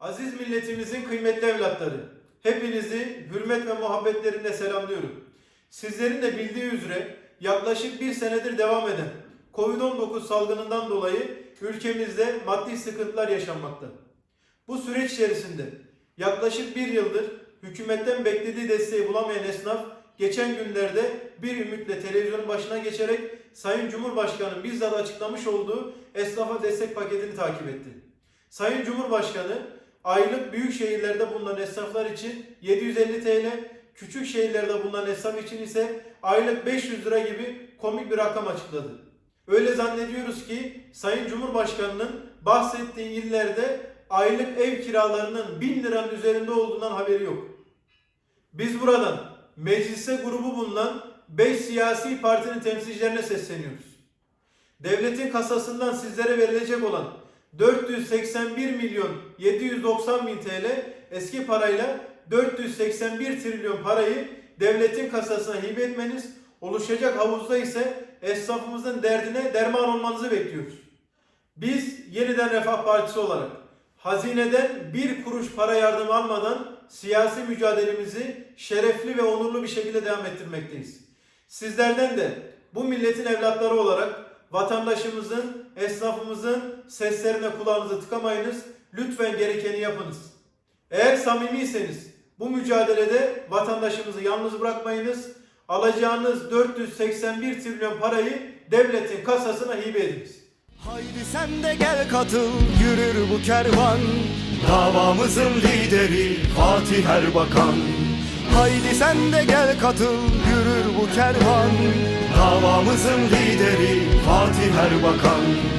Aziz milletimizin kıymetli evlatları, hepinizi hürmet ve muhabbetlerinde selamlıyorum. Sizlerin de bildiği üzere yaklaşık bir senedir devam eden Covid-19 salgınından dolayı ülkemizde maddi sıkıntılar yaşanmakta. Bu süreç içerisinde yaklaşık bir yıldır hükümetten beklediği desteği bulamayan esnaf geçen günlerde bir ümitle televizyonun başına geçerek Sayın Cumhurbaşkanı bizzat açıklamış olduğu esnafa destek paketini takip etti. Sayın Cumhurbaşkanı aylık büyük şehirlerde bulunan esnaflar için 750 TL, küçük şehirlerde bulunan esnaf için ise aylık 500 lira gibi komik bir rakam açıkladı. Öyle zannediyoruz ki Sayın Cumhurbaşkanı'nın bahsettiği illerde aylık ev kiralarının 1000 liranın üzerinde olduğundan haberi yok. Biz buradan mecliste grubu bulunan 5 siyasi partinin temsilcilerine sesleniyoruz. Devletin kasasından sizlere verilecek olan 481 milyon 790 bin TL eski parayla 481 trilyon parayı devletin kasasına hibe etmeniz, oluşacak havuzda ise esnafımızın derdine derman olmanızı bekliyoruz. Biz yeniden Refah Partisi olarak hazineden bir kuruş para yardım almadan siyasi mücadelemizi şerefli ve onurlu bir şekilde devam ettirmekteyiz. Sizlerden de bu milletin evlatları olarak vatandaşımızın, esnafımızın seslerine kulağınızı tıkamayınız. Lütfen gerekeni yapınız. Eğer samimiyseniz bu mücadelede vatandaşımızı yalnız bırakmayınız. Alacağınız 481 trilyon parayı devletin kasasına hibe ediniz. Haydi sen de gel katıl yürür bu kervan Davamızın lideri Fatih Erbakan Haydi sen de gel katıl yürür bu kervan Davamızın lideri Fatih Erbakan